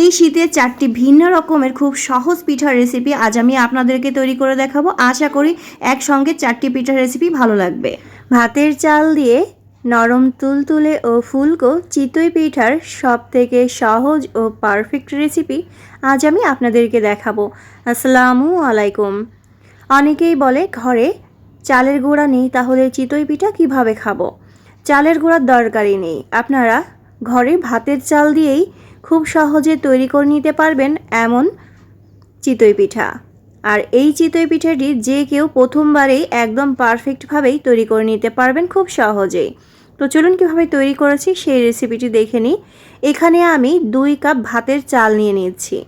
এই শীতে চারটি ভিন্ন রকমের খুব সহজ পিঠার রেসিপি আজ আমি আপনাদেরকে তৈরি করে দেখাবো। আশা করি একসঙ্গে চারটি পিঠার রেসিপি ভালো লাগবে। ভাতের চাল দিয়ে নরম তুলতুলে ও ফুলকো চিতই পিঠার সব থেকে সহজ ও পারফেক্ট রেসিপি আজ আমি আপনাদেরকে দেখাবো। আসসালামু আলাইকুম। অনেকেই বলে, ঘরে চালের গুঁড়া নেই, তাহলে চিতই পিঠা কীভাবে খাব? চালের গুঁড়ার দরকারই নেই। আপনারা ঘরে ভাতের চাল দিয়েই খুব সহজে তৈরি করে নিতে পারবেন এমন চিতই পিঠা। আর এই চিতই পিঠাটি যে কেউ প্রথমবারেই একদম পারফেক্টভাবেই তৈরি করে নিতে পারবেন খুব সহজেই। তো চলুন কীভাবে তৈরি করেছি সেই রেসিপিটি দেখে নিই। এখানে আমি দুই কাপ ভাতের চাল নিয়ে নিচ্ছি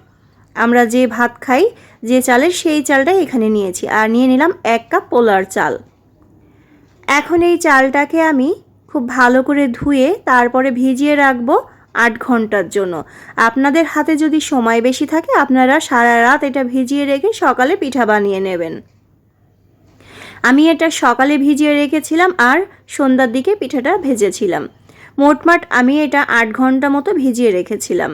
আমরা যে ভাত খাই, যে চালের সেই চালটাই এখানে নিয়েছি। আর নিয়ে নিলাম এক কাপ পোলার চাল। এখন এই চালটাকে আমি খুব ভালো করে ধুয়ে তারপরে ভিজিয়ে রাখব। আট ঘণ্টার জন্য। আপনাদের হাতে যদি সময় বেশি থাকে, আপনারা সারা রাত এটা ভিজিয়ে রেখে সকালে পিঠা বানিয়ে নেবেন। আমি এটা সকালে ভিজিয়ে রেখেছিলাম আর সন্ধ্যার দিকে পিঠাটা ভেজেছিলাম। মোটমাট আমি এটা আট ঘণ্টা মতো ভিজিয়ে রেখেছিলাম।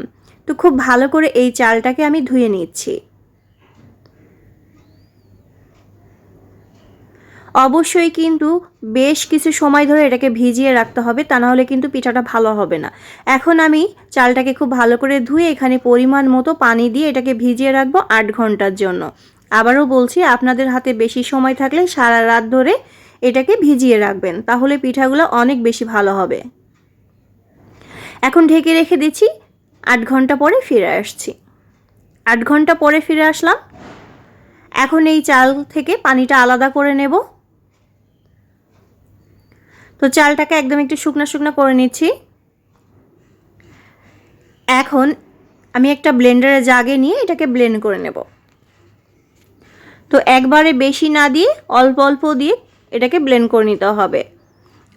তো খুব ভালো করে এই চালটাকে আমি ধুয়ে নিচ্ছি। অবশ্যই কিন্তু বেশ কিছু সময় ধরে এটাকে ভিজিয়ে রাখতে হবে, তা নাহলে কিন্তু পিঠাটা ভালো হবে না। এখন আমি চালটাকে খুব ভালো করে ধুয়ে এখানে পরিমাণ মতো পানি দিয়ে এটাকে ভিজিয়ে রাখব আট ঘণ্টার জন্য। আবারও বলছি, আপনাদের হাতে বেশি সময় থাকলে সারা রাত ধরে এটাকে ভিজিয়ে রাখবেন, তাহলে পিঠাগুলো অনেক বেশি ভালো হবে। এখন ঢেকে রেখে দিচ্ছি, আট ঘণ্টা পরে ফিরে আসছি। আট ঘণ্টা পরে ফিরে আসলাম। এখন এই চাল থেকে পানিটা আলাদা করে নেব। তো চালটাকে একদম একটু শুকনো শুকনো করে নিচ্ছি। এখন আমি একটা ব্লেন্ডারে জাগে নিয়ে এটাকে ব্লেন্ড করে নেব। তো একবারে বেশি না দিয়ে অল্প অল্প দিয়ে এটাকে ব্লেন্ড করে নিতে হবে।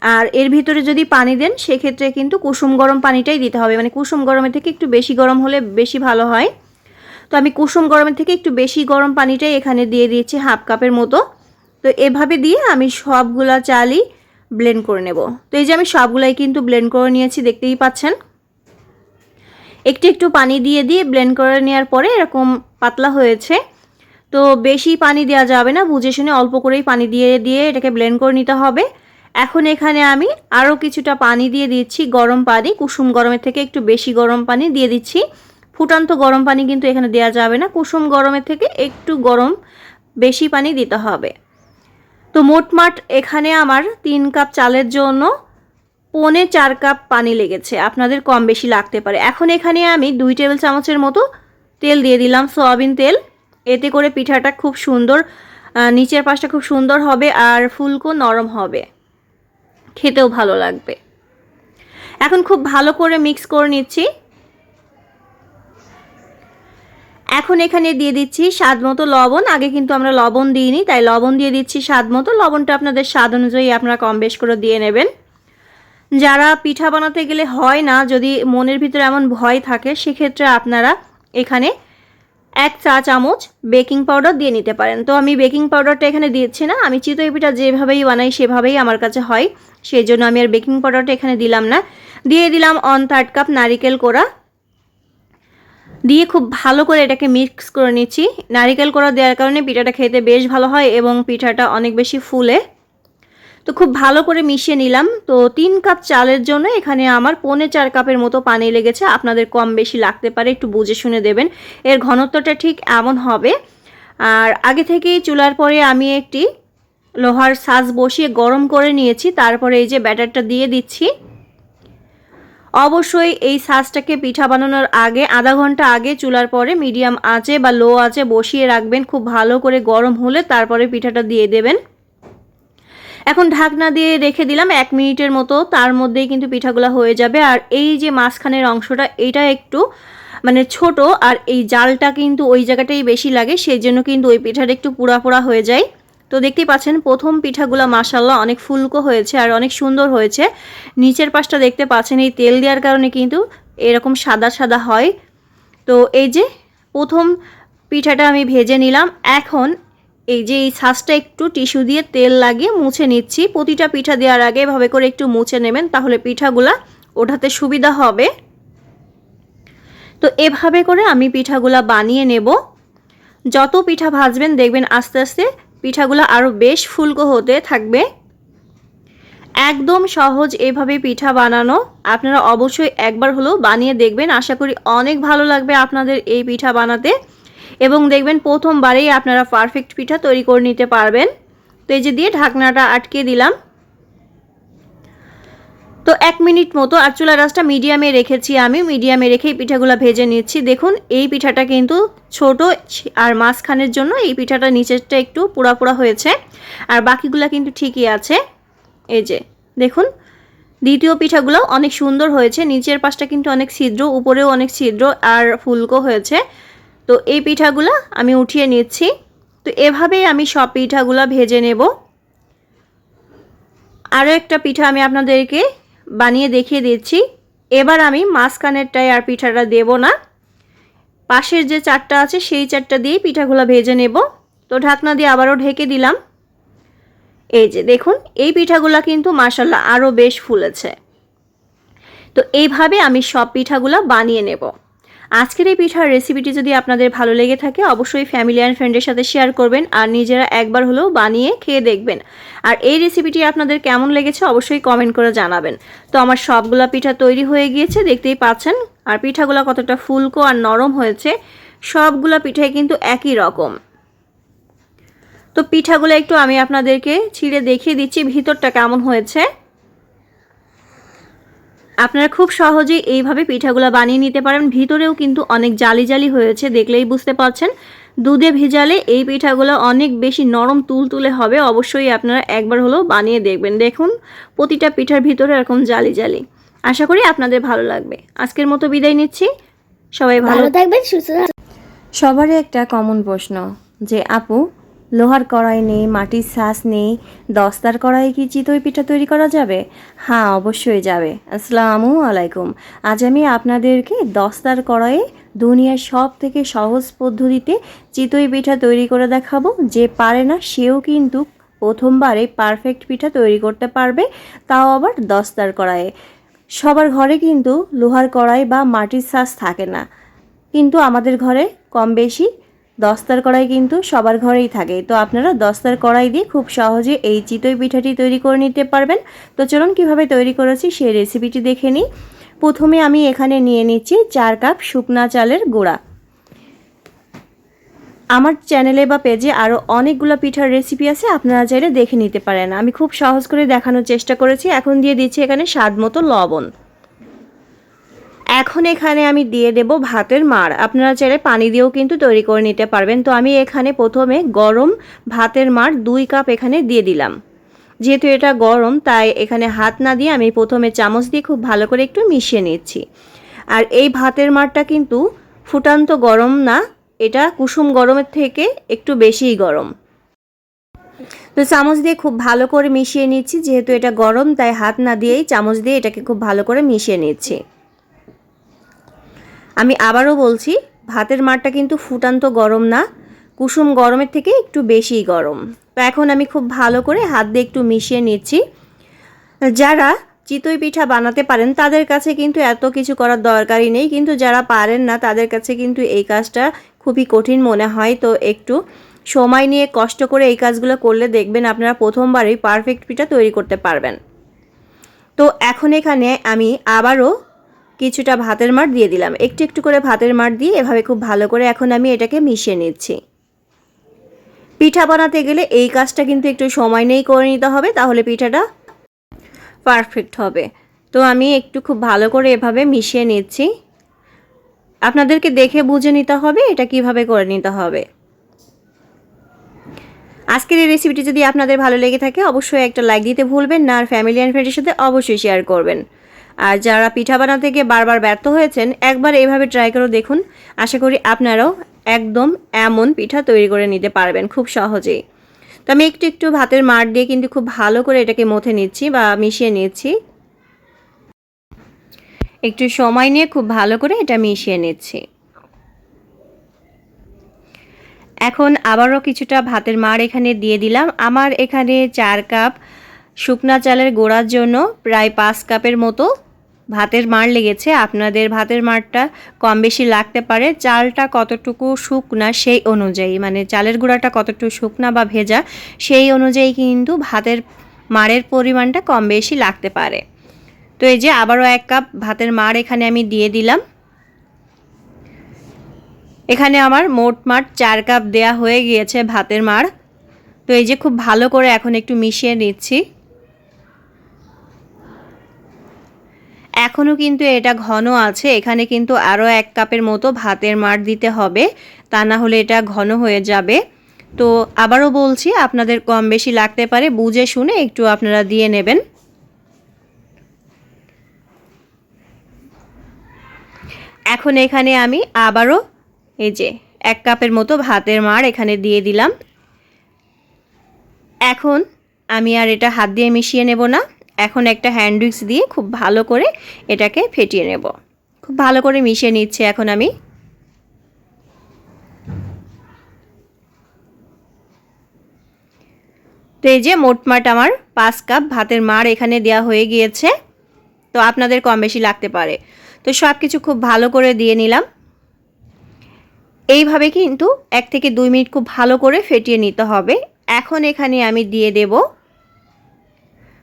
আর এর ভিতরে যদি পানি দেন, সেক্ষেত্রে কিন্তু কুসুম গরম পানিটাই দিতে হবে। মানে কুসুম গরমের থেকে একটু বেশি গরম হলে বেশি ভালো হয়। তো আমি কুসুম গরমের থেকে একটু বেশি গরম পানিটাই এখানে দিয়ে দিয়েছি হাফ কাপের মতো। তো এভাবে দিয়ে আমি সবগুলা চালই ব্লেন্ড করে নেব। তো এই যে আমি সবগুলাই কিন্তু ব্লেন্ড করে নিয়েছি, দেখতেই পাচ্ছেন। একটু একটু পানি দিয়ে দিয়ে ব্লেন্ড করে নেওয়ার পরে এরকম পাতলা হয়েছে। তো বেশি পানি দেওয়া যাবে না, বুঝে শুনে অল্প করেই পানি দিয়ে দিয়ে এটাকে ব্লেন্ড করে নিতে হবে। এখন এখানে আমি আরও কিছুটা পানি দিয়ে দিচ্ছি, গরম পানি, কুসুম গরমের থেকে একটু বেশি গরম পানি দিয়ে দিচ্ছি। ফুটান্ত গরম পানি কিন্তু এখানে দেওয়া যাবে না, কুসুম গরমের থেকে একটু গরম বেশি পানি দিতে হবে। তো মোটমাট এখানে আমার তিন কাপ চালের জন্য পৌনে চার কাপ পানি লেগেছে। আপনাদের কম বেশি লাগতে পারে। এখন এখানে আমি দুই টেবিল চামচের মতো তেল দিয়ে দিলাম, সয়াবিন তেল। এতে করে পিঠাটা খুব সুন্দর নিচের পাশটা খুব সুন্দর হবে আর ফুলকো নরম হবে। খেতেও ভালো লাগবে। এখন খুব ভালো করে মিক্স করে নিচ্ছি। এখন এখানে দিয়ে দিচ্ছি স্বাদ মতো লবণ। আগে কিন্তু আমরা লবণ দিইনি, তাই লবণ দিয়ে দিচ্ছি স্বাদ মতো। লবণটা আপনাদের স্বাদ অনুযায়ী আপনারা কম বেশ করে দিয়ে নেবেন। যারা পিঠা বানাতে গেলে হয় না, যদি মনের ভিতরে এমন ভয় থাকে, সেক্ষেত্রে আপনারা এখানে এক চা চামচ বেকিং পাউডার দিয়ে নিতে পারেন। তো আমি বেকিং পাউডারটা এখানে দিচ্ছি না, আমি চিতই পিঠা যেভাবেই বানাই সেভাবেই আমার কাছে হয়। সেই জন্য আমি আর বেকিং পাউডারটা এখানে দিলাম না। দিয়ে দিলাম অন থার্ড কাপ নারিকেল কোড়া। দিয়ে খুব ভালো করে এটাকে মিক্স করে নিচ্ছি। নারিকেল কোড়া দেওয়ার কারণে পিঠাটা খেতে বেশ ভালো হয় এবং পিঠাটা অনেক বেশি ফুলে। তো খুব ভালো করে মিশিয়ে নিলাম। তো তিন কাপ চালের জন্য এখানে আমার পৌনে চার কাপের মতো পানি লেগেছে। আপনাদের কম বেশি লাগতে পারে, একটু বুঝে শুনে দেবেন। এর ঘনত্বটা ঠিক এমন হবে। আর আগে থেকেই চুলার পরে আমি একটি লোহার সাজ বসিয়ে গরম করে নিয়েছি। তারপরে এই যে ব্যাটারটা দিয়ে দিচ্ছি। অবশ্যই এই সাজটাকে পিঠা বানানোর আগে, আধা ঘণ্টা আগে চুলার পরে মিডিয়াম আঁচে বা লো আঁচে বসিয়ে রাখবেন। খুব ভালো করে গরম হলে তারপরে পিঠাটা দিয়ে দেবেন। এখন ঢাকনা দিয়ে রেখে দিলাম এক মিনিটের মতো। তার মধ্যেই কিন্তু পিঠাগুলো হয়ে যাবে। আর এই যে মাঝখানের অংশটা, এটা একটু মানে ছোট। আর এই জালটা কিন্তু ওই জায়গাটাই বেশি লাগে। সেই জন্য কিন্তু ওই পিঠাটা একটু পোড়া পোড়া হয়ে যায়। তো দেখতেই পাচ্ছেন, প্রথম পিঠাগুলো মাসাল্লাহ অনেক ফুলকো হয়েছে আর অনেক সুন্দর হয়েছে। নিচের পাশটা দেখতে পাচ্ছেন, এই তেল দেওয়ার কারণে কিন্তু এরকম সাদা সাদা হয়। তো এই যে প্রথম পিঠাটা আমি ভেজে নিলাম। এখন এই যে এই ছাঁচটা একটু টিস্যু দিয়ে তেল লাগিয়ে মুছে নিচ্ছি। প্রতিটা পিঠা দেওয়ার আগে এভাবে করে একটু মুছে নেবেন, তাহলে পিঠাগুলা ওঠাতে সুবিধা হবে। তো এভাবে করে আমি পিঠাগুলা বানিয়ে নেব। যত পিঠা ভাজবেন দেখবেন আস্তে আস্তে পিঠাগুলো আরও বেশ ফুলকো হতে থাকবে। একদম সহজ এভাবে পিঠা বানানো। আপনারা অবশ্যই একবার হলেও বানিয়ে দেখবেন। আশা করি অনেক ভালো লাগবে আপনাদের এই পিঠা বানাতে। এবং দেখবেন প্রথমবারেই আপনারা পারফেক্ট পিঠা তৈরি করে নিতে পারবেন। তো এই যে দিয়ে ঢাকনাটা আটকে দিলাম। তো এক মিনিট মতো আর চুলা রাসটা মিডিয়ামে রেখেছি আমি। মিডিয়ামে রেখেই পিঠাগুলো ভেজে নিচ্ছি। দেখুন, এই পিঠাটা কিন্তু ছোট আর মাঝখানের জন্য এই পিঠাটা নিচেরটা একটু পোড়া পোড়া হয়েছে। আর বাকিগুলো কিন্তু ঠিকই আছে। এই যে, দেখুন, দ্বিতীয় পিঠাগুলো অনেক সুন্দর হয়েছে। নিচের পাশটা কিন্তু অনেক ছিদ্র, উপরেও অনেক ছিদ্র আর ফুলকো হয়েছে। তো এই পিঠাগুলো আমি উঠিয়ে নিচ্ছি। তো এভাবেই আমি সব পিঠাগুলো ভেজে নেব। আরও একটা পিঠা আমি আপনাদেরকে বানিয়ে দেখিয়ে দিচ্ছি। এবার আমি মাঝখানেরটায় আর পিঠাটা দেব না। পাশের যে চারটা আছে, সেই চারটা দিয়েই পিঠাগুলো ভেজে নেব। তো ঢাকনা দিয়ে আবারও ঢেকে দিলাম। এই যে দেখুন, এই পিঠাগুলো কিন্তু মাসাল্লাহ আরও বেশ ফুলেছে। তো এইভাবে আমি সব পিঠাগুলো বানিয়ে নেব। আজকের এই পিঠার রেসিপিটি যদি আপনাদের ভালো লেগে থাকে, অবশ্যই ফ্যামিলি অ্যান্ড ফ্রেন্ডের সাথে শেয়ার করবেন আর নিজেরা একবার হলেও বানিয়ে খেয়ে দেখবেন। আর এই রেসিপিটি আপনাদের কেমন লেগেছে অবশ্যই কমেন্ট করে জানাবেন। তো আমার সবগুলা পিঠা তৈরি হয়ে গিয়েছে, দেখতেই পাচ্ছেন। আর পিঠাগুলো কতটা ফুলকো আর নরম হয়েছে, সবগুলা পিঠাই কিন্তু একই রকম। তো পিঠাগুলো একটু আমি আপনাদেরকে ছিঁড়ে দেখিয়ে দিচ্ছি, ভিতরটা কেমন হয়েছে। আপনারা খুব সহজেই এইভাবে পিঠাগুলো বানিয়ে নিতে পারেন। ভিতরেও কিন্তু অনেক জালি জালি হয়েছে দেখলেই বুঝতে পারছেন। দুধে ভিজালে এই পিঠাগুলো অনেক বেশি নরম তুলতুলে হবে অবশ্যই আপনারা একবার হলেও বানিয়ে দেখবেন। দেখুন প্রতিটা পিঠার ভিতরে এরকম জালি জালি। আশা করি আপনাদের ভালো লাগবে। আজকের মতো বিদায় নিচ্ছি। সবাই ভালো ভালো থাকবেন সুস্থ থাকবেন। সবারই একটা কমন প্রশ্ন যে আপু লোহার কড়াই নেই, মাটির শ্বাস নেই, দস্তার কড়াই কি চিতই পিঠা তৈরি করা যাবে? হ্যাঁ অবশ্যই যাবে। আসসালামু আলাইকুম। আজ আমি আপনাদেরকে দস্তার কড়াইয়ে দুনিয়ার সব থেকে সহজ পদ্ধতিতে চিতই পিঠা তৈরি করে দেখাবো। যে পারে না, সেও কিন্তু প্রথমবারে পারফেক্ট পিঠা তৈরি করতে পারবে, তাও আবার দস্তার কড়াইয়ে। সবার ঘরে কিন্তু লোহার কড়াই বা মাটির শ্বাস থাকে না। কিন্তু আমাদের ঘরে কম বেশি দস্তার কড়াই কিন্তু সবার ঘরেই থাকে। তো আপনারা দস্তার কড়াই দিয়ে খুব সহজে এই চিতই পিঠাটি তৈরি করে নিতে পারবেন। তো চলুন কীভাবে তৈরি করেছি সেই রেসিপিটি দেখে নিই। প্রথমে আমি এখানে নিয়ে নিচ্ছি চার কাপ শুকনা চালের গুঁড়া। আমার চ্যানেলে বা পেজে আরও অনেকগুলো পিঠার রেসিপি আছে, আপনারা চাইলে দেখে নিতে পারেন। আমি খুব সহজ করে দেখানোর চেষ্টা করেছি। এখন দিয়ে দিচ্ছি এখানে স্বাদ মতো লবণ। এখন এখানে আমি দিয়ে দেব ভাতের মাড় আপনারা চাইলে পানি দিয়েও কিন্তু তৈরি করে নিতে পারবেন। তো আমি এখানে প্রথমে গরম ভাতের মাড় দুই কাপ এখানে দিয়ে দিলাম। যেহেতু এটা গরম, তাই এখানে হাত না দিয়ে আমি প্রথমে চামচ দিয়ে খুব ভালো করে একটু মিশিয়ে নিচ্ছি। আর এই ভাতের মাড়টা কিন্তু ফুটান্ত গরম না, এটা কুসুম গরমের থেকে একটু বেশিই গরম। তো চামচ দিয়ে খুব ভালো করে মিশিয়ে নিচ্ছি, যেহেতু এটা গরম, তাই হাত না দিয়েই চামচ দিয়ে এটাকে খুব ভালো করে মিশিয়ে নিচ্ছি। আমি আবারও বলছি, ভাতের মারটা কিন্তু ফুটান্ত গরম না, কুসুম গরমের থেকে একটু বেশিই গরম। তো এখন আমি খুব ভালো করে হাত দিয়ে একটু মিশিয়ে নিচ্ছি। যারা চিতই পিঠা বানাতে পারেন, তাদের কাছে কিন্তু এত কিছু করার দরকারই নেই, কিন্তু যারা পারেন না, তাদের কাছে কিন্তু এই কাজটা খুবই কঠিন মনে হয়। তো একটু সময় নিয়ে কষ্ট করে এই কাজগুলো করলে দেখবেন আপনারা প্রথমবারই পারফেক্ট পিঠা তৈরি করতে পারবেন। তো এখন এখানে আমি আবারও কিছুটা ভাতের মার দিয়ে দিলাম। একটু একটু করে ভাতের মার দিয়ে এভাবে খুব ভালো করে এখন আমি এটাকে মিশিয়ে নিচ্ছি। পিঠা বানাতে গেলে এই কাজটা কিন্তু একটু সময় নেই করে নিতে হবে, তাহলে পিঠাটা পারফেক্ট হবে। তো আমি একটু খুব ভালো করে এভাবে মিশিয়ে নিচ্ছি। আপনাদেরকে দেখে বুঝে নিতে হবে এটা কীভাবে করে নিতে হবে। আজকের এই রেসিপিটি যদি আপনাদের ভালো লেগে থাকে, অবশ্যই একটা লাইক দিতে ভুলবেন না, আর ফ্যামিলি অ্যান্ড ফ্রেন্ডের সাথে অবশ্যই শেয়ার করবেন। আর যারা পিঠা বানাতে গিয়ে বারবার ব্যর্থ হয়েছেন, একবার এভাবে ট্রাই করে, দেখুন। আশা করি আপনারাও একদম এমন পিঠা তৈরি করে নিতে পারবেন খুব সহজেই। তো আমি একটু একটু ভাতের মার দিয়ে কিন্তু খুব ভালো করে এটাকে মথে নিচ্ছি বা মিশিয়ে নিচ্ছি। একটু সময় নিয়ে খুব ভালো করে এটা মিশিয়ে নিচ্ছি। এখন আবারও কিছুটা ভাতের মার এখানে দিয়ে দিলাম। আমার এখানে চার কাপ শুকনা চালের গোড়ার জন্য প্রায় পাঁচ কাপের মতো ভাতের মার লেগেছে, আপনাদের ভাতের মারটা কম বেশি লাগতে পারে। চালটা কতটুকু শুকনা সেই অনুযায়ী মানে চালের গুঁড়াটা কতটুকু শুকনা বা ভেজা সেই অনুযায়ী কিন্তু ভাতের মারের পরিমাণটা কম বেশি লাগতে পারে। তো এই যে আবারও এক কাপ ভাতের মার এখানে আমি দিয়ে দিলাম। এখানে আমার মোট মাঠ চার কাপ দেয়া হয়ে গিয়েছে ভাতের মার তো এই যে খুব ভালো করে এখন একটু মিশিয়ে নিচ্ছি। এখনও কিন্তু এটা ঘন আছে, এখানে কিন্তু আরও এক কাপের মতো ভাতের মার দিতে হবে, তা না হলে এটা ঘন হয়ে যাবে। তো আবারও বলছি, আপনাদের কম বেশি লাগতে পারে, বুঝে শুনে একটু আপনারা দিয়ে নেবেন। এখন এখানে আমি আবারও এই যে এক কাপের মতো ভাতের মার এখানে দিয়ে দিলাম। এখন আমি আর এটা হাত দিয়ে মিশিয়ে নেব না। এখন একটা হ্যান্ড উইক্স দিয়ে খুব ভালো করে এটাকে ফেটিয়ে নেব। খুব ভালো করে মিশিয়ে নিচ্ছে এখন আমি। তো এই যে মোটমাট আমার পাঁচ কাপ ভাতের মার এখানে দেওয়া হয়ে গিয়েছে। তো আপনাদের কম বেশি লাগতে পারে। তো সব কিছু খুব ভালো করে দিয়ে নিলাম। এইভাবে কিন্তু এক থেকে দুই মিনিট খুব ভালো করে ফেটিয়ে নিতে হবে। এখন এখানে আমি দিয়ে দেব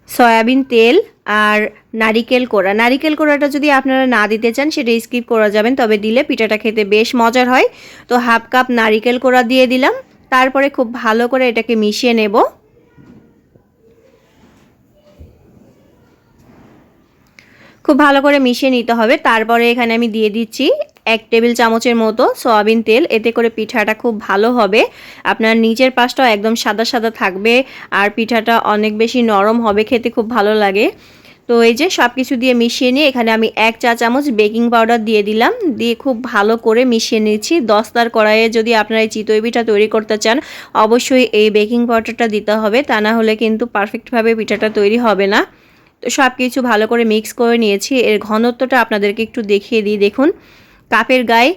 সয়াবিন তেল আর নারিকেল কোড়া। নারিকেল কোড়াটা যদি আপনারা না দিতে চান, সেটা স্কিপ করা যাবেন, তবে দিলে পিঠাটা খেতে বেশ মজার হয়। তো হাফ কাপ নারিকেল কোড়া দিয়ে দিলাম। তারপরে খুব ভালো করে এটাকে মিশিয়ে নেব। খুব ভালো করে মিশিয়ে নিতে হবে। তারপরে এখানে আমি দিয়ে দিচ্ছি এক টেবিল চামচের মতো সয়াবিন তেল। এতে করে পিঠাটা খুব ভালো হবে। আপনার নিচের পাশটাও একদম সাদা সাদা থাকবে আর পিঠাটা অনেক বেশি নরম হবে। খেতে খুব ভালো লাগে। তো এই যে সব কিছু দিয়ে মিশিয়ে নিয়ে এখানে আমি এক চা চামচ বেকিং পাউডার দিয়ে দিলাম। দিয়ে খুব ভালো করে মিশিয়ে নিচ্ছি। দস্তার কড়াইয়ে যদি আপনারা এই চিতই পিঠা তৈরি করতে চান, অবশ্যই এই বেকিং পাউডারটা দিতে হবে। তা না হলে কিন্তু পারফেক্টভাবে পিঠাটা তৈরি হবে না। তো সব কিছু ভালো করে মিক্স করে নিয়েছি। এর ঘনত্বটা আপনাদেরকে একটু দেখিয়ে দিই। দেখুন। কাপের গায়ে।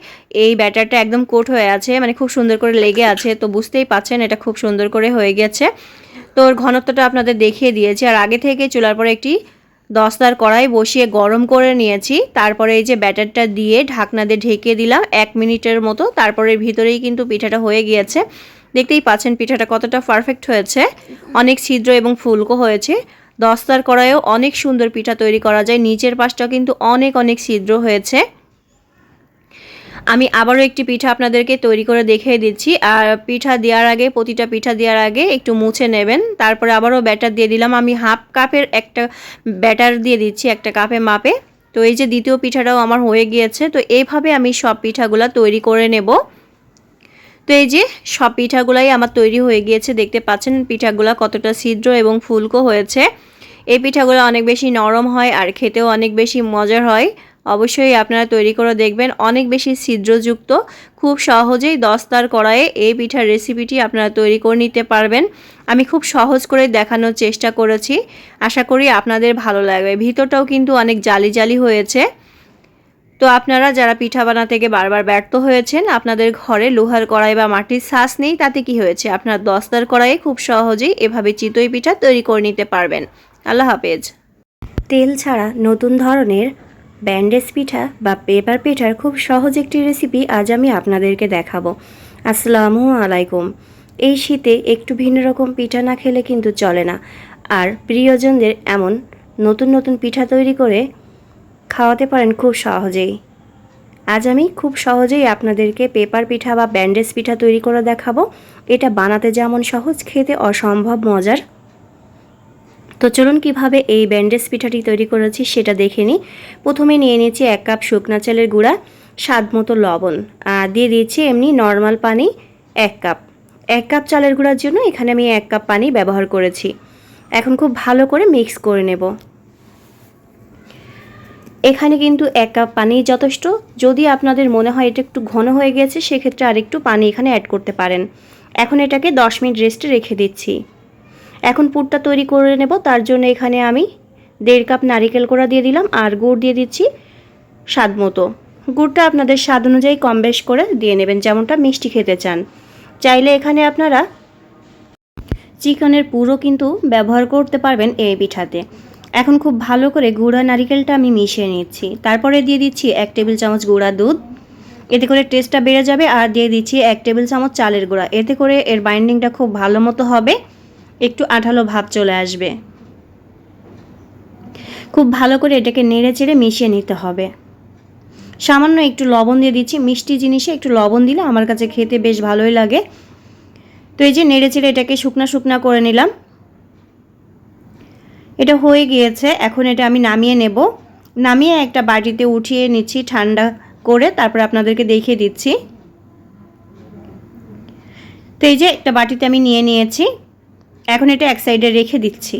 এই ব্যাটারটা একদম কোট হয়ে আছে মানে খুব সুন্দর করে লেগে আছে, তো বুঝতেই পাচ্ছেন এটা খুব সুন্দর করে হয়ে গেছে। তো ওর ঘনত্বটা আপনাদের দেখিয়ে দিয়েছি, আর আগে থেকে চুলার পরে একটি দস্তার কড়াই বসিয়ে গরম করে নিয়েছি। তারপরে এই যে ব্যাটারটা দিয়ে ঢাকনা দিয়ে ঢেকে দিলাম এক মিনিটের মতো, তারপরে ভিতরেই কিন্তু পিঠাটা হয়ে গিয়েছে। দেখতেই পাচ্ছেন পিঠাটা কতটা পারফেক্ট হয়েছে। অনেক ছিদ্র এবং ফুলকো হয়েছে। দস্তার কড়াইও অনেক সুন্দর পিঠা তৈরি করা যায়। নিচের পাশটা কিন্তু অনেক অনেক ছিদ্র হয়েছে। আমি আবারও একটি পিঠা আপনাদেরকে তৈরি করে দেখিয়ে দিচ্ছি। আর পিঠা দেওয়ার আগে, প্রতিটা পিঠা দেওয়ার আগে একটু মুছে নেবেন। তারপরে আবারও ব্যাটার দিয়ে দিলাম। আমি হাফ কাপের একটা ব্যাটার দিয়ে দিচ্ছি একটা কাপে মাপে। তো এই যে দ্বিতীয় পিঠাটাও আমার হয়ে গিয়েছে। তো এইভাবে আমি সব পিঠাগুলো তৈরি করে নেব। তো এই যে সব পিঠাগুলাই আমার তৈরি হয়ে গিয়েছে। দেখতে পাচ্ছেন পিঠাগুলো কতটা ছিদ্র এবং ফুলকো হয়েছে। এই পিঠাগুলো অনেক বেশি নরম হয় আর খেতেও অনেক বেশি মজার হয়। অবশ্যই আপনারা তৈরি করে দেখবেন। অনেক বেশি ছিদ্রযুক্ত, খুব সহজেই দস্তার কড়াইয়ে এই পিঠার রেসিপিটি আপনারা তৈরি করে নিতে পারবেন। আমি খুব সহজ করে দেখানোর চেষ্টা করেছি। আশা করি আপনাদের ভালো লাগবে। ভিতরটাও কিন্তু অনেক জালি জালি হয়েছে। তো আপনারা যারা পিঠা বানা থেকে বারবার ব্যর্থ হয়েছেন, আপনাদের ঘরে লোহার কড়াই বা মাটির শ্বাস নেই, তাতে কি হয়েছে? আপনার দস্তার কড়াইয়ে খুব সহজেই এভাবে চিতই পিঠা তৈরি করে নিতে পারবেন। আল্লাহ হাফেজ। তেল ছাড়া নতুন ধরনের ব্যান্ডেজ পিঠা বা পেপার পিঠার খুব সহজ একটি রেসিপি আজ আমি আপনাদেরকে দেখাবো। আসসালামু আলাইকুম। এই শীতে একটু ভিন্ন রকম পিঠা না খেলে কিন্তু চলে না। আর প্রিয়জনদের এমন নতুন নতুন পিঠা তৈরি করে খাওয়াতে পারেন খুব সহজেই। আজ আমি খুব সহজেই আপনাদেরকে পেপার পিঠা বা ব্যান্ডেজ পিঠা তৈরি করে দেখাবো। এটা বানাতে যেমন সহজ, খেতে অসম্ভব মজার তো চলুন কীভাবে এই ব্যান্ডেজ পিঠাটি তৈরি করেছি সেটা দেখে নিই। প্রথমে নিয়ে নিয়েছি এক কাপ শুকনা চালের গুঁড়া, স্বাদ মতো লবণ, আর দিয়ে দিয়েছি এমনি নর্মাল পানি এক কাপ। এক কাপ চালের গুঁড়ার জন্য এখানে আমি এক কাপ পানি ব্যবহার করেছি। এখন খুব ভালো করে মিক্স করে নেব। এখানে কিন্তু এক কাপ পানি যথেষ্ট। যদি আপনাদের মনে হয় এটা একটু ঘন হয়ে গেছে, সেক্ষেত্রে আরেকটু পানি এখানে অ্যাড করতে পারেন। এখন এটাকে দশ মিনিট রেস্টে রেখে দিচ্ছি। এখন পুরটা তৈরি করে নেব, তার জন্য এখানে আমি দেড় কাপ নারিকেল কোড়া দিয়ে দিলাম আর গুড় দিয়ে দিচ্ছি স্বাদ মতো। গুড়টা আপনাদের স্বাদ অনুযায়ী কম বেশ করে দিয়ে নেবেন, যেমনটা মিষ্টি খেতে চান। চাইলে এখানে আপনারা চিকেনের পুরো কিন্তু ব্যবহার করতে পারবেন এই পিঠাতে। এখন খুব ভালো করে গুঁড়া নারিকেলটা আমি মিশিয়ে নিচ্ছি। তারপরে দিয়ে দিচ্ছি এক টেবিল চামচ গুঁড়া দুধ। এতে করে টেস্টটা বেড়ে যাবে আর দিয়ে দিচ্ছি এক টেবিল চামচ চালের গুঁড়া। এতে করে এর বাইন্ডিংটা খুব ভালো মতো হবে। একটু আঠালো ভাব চলে আসবে। খুব ভালো করে এটাকে নেড়ে চেড়ে মিশিয়ে নিতে হবে। সামান্য একটু লবণ দিয়ে দিচ্ছি। মিষ্টি জিনিসে একটু লবণ দিলে আমার কাছে খেতে বেশ ভালোই লাগে। তো এই যে নেড়ে চেড়ে এটাকে শুকনা শুকনা করে নিলাম। এটা হয়ে গিয়েছে। এখন এটা আমি নামিয়ে নেব। নামিয়ে একটা বাটিতে উঠিয়ে নিচ্ছি ঠান্ডা করে। তারপর আপনাদেরকে দেখিয়ে দিচ্ছি। তো এই যে একটা বাটিতে আমি নিয়ে নিয়েছি। এখন এটা এক সাইডে রেখে দিচ্ছি।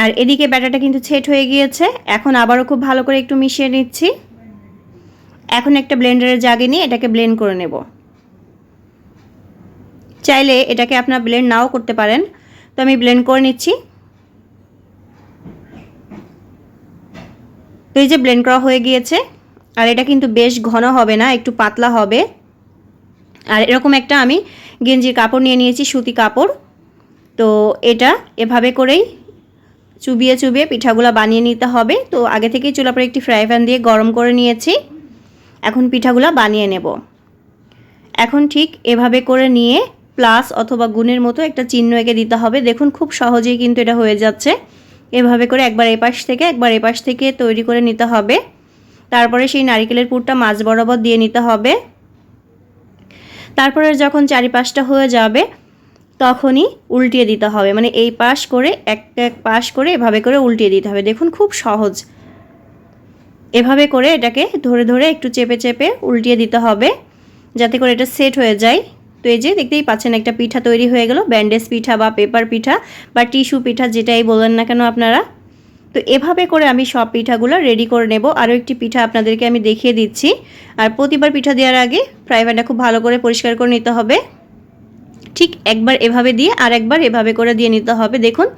আর এদিকে ব্যাটাটা কিন্তু ছেট হয়ে গিয়েছে। এখন আবারও খুব ভালো করে একটু মিশিয়ে নিচ্ছি। এখন একটা ব্লেন্ডারের জাগে নিয়ে এটাকে ব্লেন্ড করে নেব। চাইলে এটাকে আপনার ব্লেন্ড নাও করতে পারেন। তো আমি ব্লেন্ড করে নিচ্ছি। এই যে ব্লেন্ড করা হয়ে গিয়েছে। আর এটা কিন্তু বেশ ঘন হবে না, একটু পাতলা হবে। আর এরকম একটা আমি গেঞ্জির কাপড় নিয়ে নিয়েছি, সুতি কাপড়। তো এটা এভাবে করেই চুবিয়ে চুবিয়ে পিঠাগুলো বানিয়ে নিতে হবে। তো আগে থেকেই চুলা পরে একটি ফ্রাই প্যান দিয়ে গরম করে নিয়েছি। এখন পিঠাগুলো বানিয়ে নেব। এখন ঠিক এভাবে করে নিয়ে প্লাস অথবা গুণের মতো একটা চিহ্ন এঁকে দিতে হবে। দেখুন খুব সহজেই কিন্তু এটা হয়ে যাচ্ছে। এভাবে করে একবার এপাশ থেকে একবার এপাশ থেকে তৈরি করে নিতে হবে। তারপরে সেই নারিকেলের পুরটা মাছ বরাবর দিয়ে নিতে হবে। তারপরে যখন চারিপাশটা হয়ে যাবে, তখনই উল্টিয়ে দিতে হবে। মানে এই পাশ করে, এক এক পাশ করে এভাবে করে উল্টিয়ে দিতে হবে। দেখুন, খুব সহজ। এভাবে করে এটাকে ধরে ধরে একটু চেপে চেপে উল্টিয়ে দিতে হবে, যাতে করে এটা সেট হয়ে যায়। তো এই যে দেখতেই পাচ্ছেন, একটা পিঠা তৈরি হয়ে গেল। ব্যান্ডেজ পিঠা বা পেপার পিঠা বা টিস্যু পিঠা, যেটাই বলেন না কেন আপনারা তো এভাবে করে আমি সব পিঠাগুলো রেডি করে নেব। আরও একটি পিঠা আপনাদেরকে আমি দেখিয়ে দিচ্ছি। আর প্রতিবার পিঠা দেওয়ার আগে ফ্রাই প্যানটা খুব ভালো করে পরিষ্কার করে নিতে হবে। ঠিক একবার এভাবে দিয়ে আর একবার এভাবে করে দিয়ে নিতে হবে। দেখুন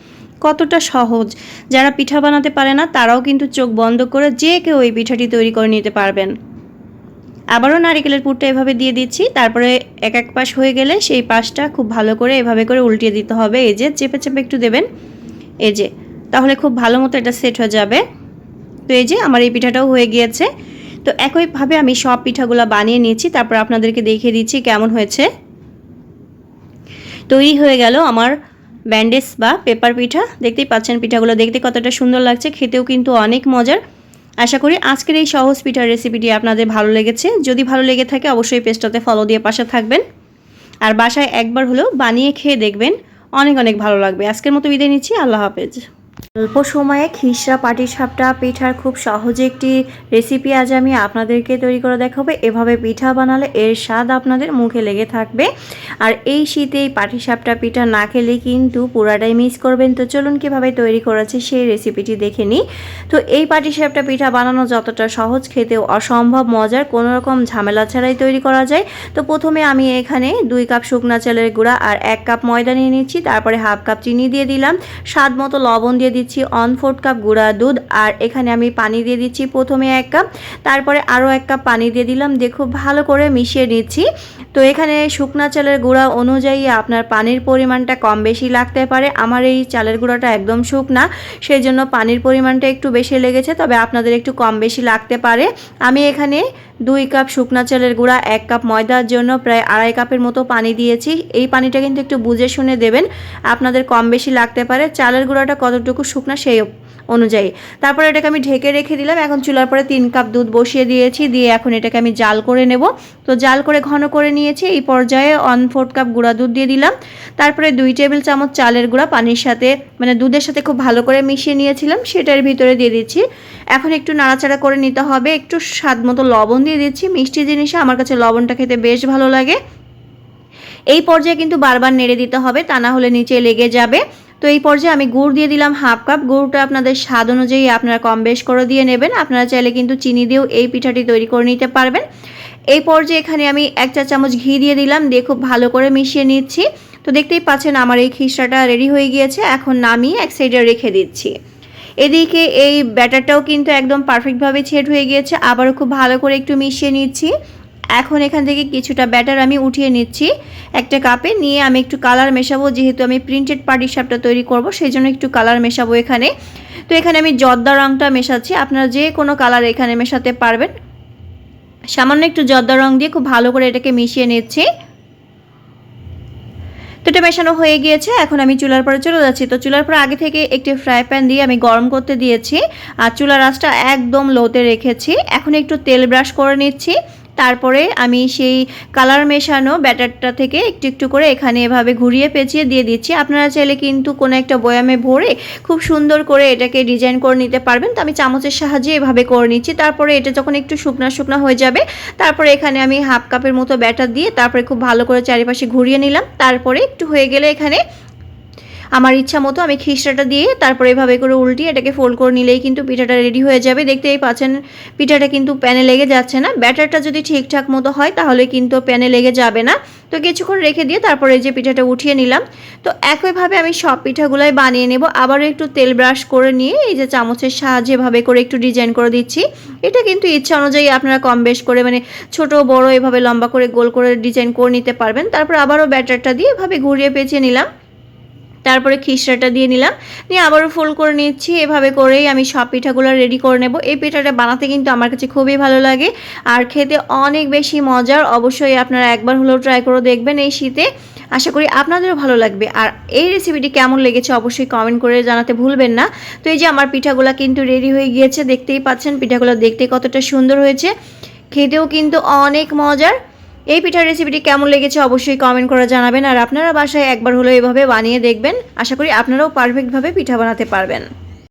কতটা সহজ। যারা পিঠা বানাতে পারে না, তারাও কিন্তু চোখ বন্ধ করে যে কেউ এই পিঠাটি তৈরি করে নিতে পারবেন। আবারও নারিকেলের পুরটা এভাবে দিয়ে দিচ্ছি। তারপরে এক এক পাশ হয়ে গেলে সেই পাশটা খুব ভালো করে এভাবে করে উল্টিয়ে দিতে হবে। এই যে চেপে চেপে একটু দেবেন। এই যে তাহলে খুব ভালো মতো এটা সেট হয়ে যাবে। তো এই যে আমার এই পিঠাটাও হয়ে গিয়েছে। তো একইভাবে আমি সব পিঠাগুলো বানিয়ে নিয়েছি, তারপর আপনাদেরকে দেখিয়ে দিচ্ছি কেমন হয়েছে। তৈরি হয়ে গেল আমার ব্যান্ডেজ বা পেপার পিঠা। দেখতেই পাচ্ছেন পিঠাগুলো দেখতে কতটা সুন্দর লাগছে, খেতেও কিন্তু অনেক মজার। আশা করি আজকের এই সহজ পিঠার রেসিপিটি আপনাদের ভালো লেগেছে। যদি ভালো লেগে থাকে অবশ্যই পেজটাতে ফলো দিয়ে পাশে থাকবেন। আর বাসায় একবার হলেও বানিয়ে খেয়ে দেখবেন। অনেক অনেক ভালো লাগবে। আজকের মতো বিদায় নিচ্ছি। আল্লাহ হাফেজ। অল্প সময়ে খিসরা পাটিসাপটা, পিঠার খুব সহজে একটি রেসিপি আজ আমি আপনাদেরকে তৈরি করে দেখাবো। এভাবে পিঠা বানালে এর স্বাদ আপনাদের মুখে লেগে থাকবে। আর এই শীতে এই পাটিসাপটা, পিঠা না খেলে কিন্তু পুরাটাই মিস করবেন। তো চলুন কীভাবে তৈরি করেছে সেই রেসিপিটি দেখে নিই। তো এই পাটিসাপটা, পিঠা বানানো যতটা সহজ, খেতেও অসম্ভব মজার, কোনো রকম ঝামেলা ছাড়াই তৈরি করা যায়। তো প্রথমে আমি এখানে দুই কাপ শুকনা চালের গুঁড়া আর এক কাপ ময়দা নিয়ে নিচ্ছি। তারপরে হাফ কাপ চিনি দিয়ে দিলাম। স্বাদ মতো লবণ দিয়ে দিচ্ছি অন ফোর্থ কাপ গুঁড়া দুধ, আর এখানে আমি পানি দিয়ে দিচ্ছি প্রথমে এক কাপ তারপরে আরও এক কাপ পানি দিয়ে দিলাম। দিয়ে খুব ভালো করে মিশিয়ে নিচ্ছি। তো এখানে শুকনা চালের গুঁড়া অনুযায়ী আপনার পানির পরিমাণটা কম বেশি লাগতে পারে। আমার এই চালের গুঁড়াটা একদম শুকনা সেই জন্য পানির পরিমাণটা একটু বেশি লেগেছে, তবে আপনাদের একটু কম বেশি লাগতে পারে। আমি এখানে দুই কাপ শুকনা চালের গুঁড়া, এক কাপ ময়দার জন্য প্রায় আড়াই কাপের মতো পানি দিয়েছি। এই পানিটা কিন্তু একটু বুঝে শুনে দেবেন। আপনাদের কম বেশি লাগতে পারে। চালের গুঁড়াটা কতটুকু শুকনা সেই অনুযায়ী। তারপর এটাকে আমি ঢেকে রেখে দিলাম। এখন চুলার পরে তিন কাপ দুধ বসিয়ে দিয়েছি। দিয়ে এখন এটাকে আমি জাল করে নেব। তো জাল করে ঘন করে নিয়েছি। এই পর্যায়ে ওয়ান ফোর্থ কাপ গুঁড়া দুধ দিয়ে দিলাম। তারপরে দুই টেবিল চামচ চালের গুঁড়া পানির সাথে মানে দুধের সাথে খুব ভালো করে মিশিয়ে নিয়েছিলাম। সেটার ভিতরে দিয়ে দিচ্ছি। এখন একটু নাড়াচাড়া করে নিতে হবে। একটু স্বাদ মতো লবণ দিয়ে দিচ্ছি। মিষ্টি জিনিসে আমার কাছে লবণটা খেতে বেশ ভালো লাগে। এই পর্যায়ে কিন্তু বারবার নেড়ে দিতে হবে। তা না হলে নিচে লেগে যাবে। তো এই পর্যায়ে আমি গুড় দিয়ে দিলাম হাফ কাপ। গুড়টা আপনাদের স্বাদ অনুযায়ী আপনারা কম বেশ করে দিয়ে নেবেন। আপনারা চাইলে কিন্তু চিনি দিয়েও এই পিঠাটি তৈরি করে নিতে পারবেন। এই পর্যায়ে এখানে আমি এক চা চামচ ঘি দিয়ে দিলাম, দিয়ে খুব ভালো করে মিশিয়ে নিচ্ছি। তো দেখতেই পাচ্ছেন আমার এই খিসড়াটা রেডি হয়ে গিয়েছে, এখন নামিয়ে এক সাইডে রেখে দিচ্ছি। এদিকে এই ব্যাটারটাও কিন্তু একদম পারফেক্টভাবে ছেট হয়ে গিয়েছে, আবারও খুব ভালো করে একটু মিশিয়ে নিচ্ছি। এখন এখান থেকে কিছুটা ব্যাটার আমি উঠিয়ে নিচ্ছি একটা কাপে। নিয়ে আমি একটু কালার মেশাবো, যেহেতু আমি প্রিন্টেড পাটি সাপটা তৈরি করব সেই জন্য একটু কালার মেশাবো এখানে। তো এখানে আমি জর্দা রঙটা মেশাচ্ছি। আপনারা যে কোনো কালার এখানে মেশাতে পারবেন। সামান্য একটু জর্দা রং দিয়ে খুব ভালো করে এটাকে মিশিয়ে নিচ্ছি। তো এটা মেশানো হয়ে গিয়েছে। এখন আমি চুলার পরে চলে যাচ্ছি। তো চুলার পরে আগে থেকে একটি ফ্রাই প্যান দিয়ে আমি গরম করতে দিয়েছি। আর চুলার আঁচটা একদম লোতে রেখেছি। এখন একটু তেল ব্রাশ করে নিচ্ছি। তারপরে আমি সেই কালার মেশানো ব্যাটারটা থেকে একটু একটু করে এখানে এভাবে ঘুরিয়ে পেঁচিয়ে দিয়ে দিচ্ছি। আপনারা চাইলে কিন্তু কোনো একটা বয়ামে ভরে খুব সুন্দর করে এটাকে ডিজাইন করে নিতে পারবেন। তো আমি চামচের সাহায্যে এভাবে করে নিচ্ছি। তারপরে এটা যখন একটু শুকনা শুকনো হয়ে যাবে, তারপরে এখানে আমি হাফ কাপের মতো ব্যাটার দিয়ে তারপরে খুব ভালো করে চারিপাশে ঘুরিয়ে নিলাম। তারপরে একটু হয়ে গেলে এখানে আমার ইচ্ছা মতো আমি খিসড়াটা দিয়ে তারপরে এভাবে করে উল্টিয়ে এটাকে ফোল্ড করে নিলেই কিন্তু পিঠাটা রেডি হয়ে যাবে। দেখতেই পাচ্ছেন, পিঠাটা কিন্তু প্যানে লেগে যাচ্ছে না। ব্যাটারটা যদি ঠিকঠাক মতো হয় তাহলে কিন্তু প্যানে লেগে যাবে না। তো কিছুক্ষণ রেখে দিয়ে তারপরে যে পিঠাটা উঠিয়ে নিলাম। তো একইভাবে আমি সব পিঠাগুলোই বানিয়ে নেব। আবারও একটু তেল ব্রাশ করে নিয়ে এই যে চামচের সাহায্যে এভাবে করে একটু ডিজাইন করে দিচ্ছি। এটা কিন্তু ইচ্ছা অনুযায়ী আপনারা কম বেশ করে মানে ছোট, বড় এভাবে লম্বা করে গোল করে ডিজাইন করে নিতে পারবেন। তারপর আবারও ব্যাটারটা দিয়ে এভাবে ঘুরিয়ে পেঁচিয়ে নিলাম। তারপরে খিসড়াটা দিয়ে নিলাম। নিয়ে আবারও ফোল্ড করে নিচ্ছি। এভাবে করেই আমি সব পিঠাগুলো রেডি করে নেব। এই পিঠাটা বানাতে কিন্তু আমার কাছে খুবই ভালো লাগে। আর খেতে অনেক বেশি মজার। অবশ্যই আপনারা একবার হলেও ট্রাই করে দেখবেন এই শীতে। আশা করি আপনাদেরও ভালো লাগবে। আর এই রেসিপিটি কেমন লেগেছে অবশ্যই কমেন্ট করে জানাতে ভুলবেন না। তো এই যে আমার পিঠাগুলা কিন্তু রেডি হয়ে গিয়েছে, দেখতেই পাচ্ছেন পিঠাগুলো দেখতে কতটা সুন্দর হয়েছে। খেতেও কিন্তু অনেক মজার। এই পিঠার রেসিপিটি কেমন লেগেছে অবশ্যই কমেন্ট করে জানাবেন। আর আপনারা বাসায় একবার হলো এভাবে বানিয়ে দেখবেন। আশা করি আপনারাও পারফেক্টভাবে পিঠা বানাতে পারবেন।